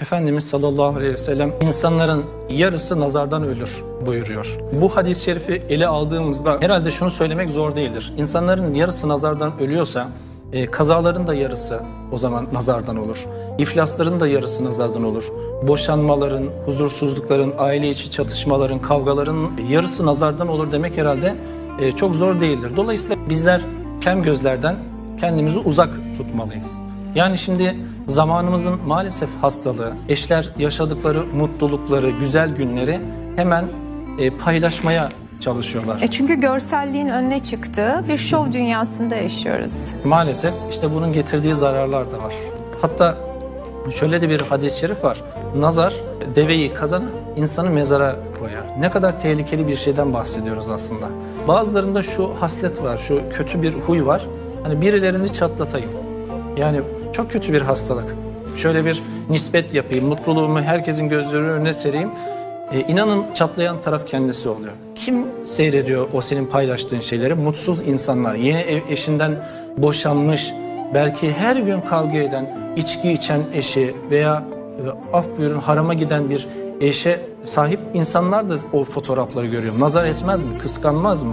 Efendimiz sallallahu aleyhi ve sellem insanların yarısı nazardan ölür buyuruyor. Bu hadis-i şerifi ele aldığımızda herhalde şunu söylemek zor değildir. İnsanların yarısı nazardan ölüyorsa e, kazaların da yarısı o zaman nazardan olur. İflasların da yarısı nazardan olur. Boşanmaların, huzursuzlukların, aile içi çatışmaların, kavgaların yarısı nazardan olur demek herhalde e, çok zor değildir. Dolayısıyla bizler kem gözlerden kendimizi uzak tutmalıyız. Yani şimdi zamanımızın maalesef hastalığı, eşler yaşadıkları mutlulukları, güzel günleri hemen e, paylaşmaya çalışıyorlar. E çünkü görselliğin önüne çıktığı bir şov dünyasında yaşıyoruz. Maalesef işte bunun getirdiği zararlar da var. Hatta şöyle de bir hadis-i şerif var. Nazar deveyi kazana, insanı mezara koyar. Ne kadar tehlikeli bir şeyden bahsediyoruz aslında. Bazılarında şu haslet var, şu kötü bir huy var. Hani birilerini çatlatayım. Yani çok kötü bir hastalık. Şöyle bir nispet yapayım, mutluluğumu herkesin gözlerinin önüne sereyim. E, inanın çatlayan taraf kendisi oluyor. Kim seyrediyor o senin paylaştığın şeyleri? Mutsuz insanlar, yeni ev eşinden boşanmış, belki her gün kavga eden, içki içen eşi veya e, af buyurun harama giden bir eşe sahip insanlar da o fotoğrafları görüyor. Nazar etmez mi? Kıskanmaz mı?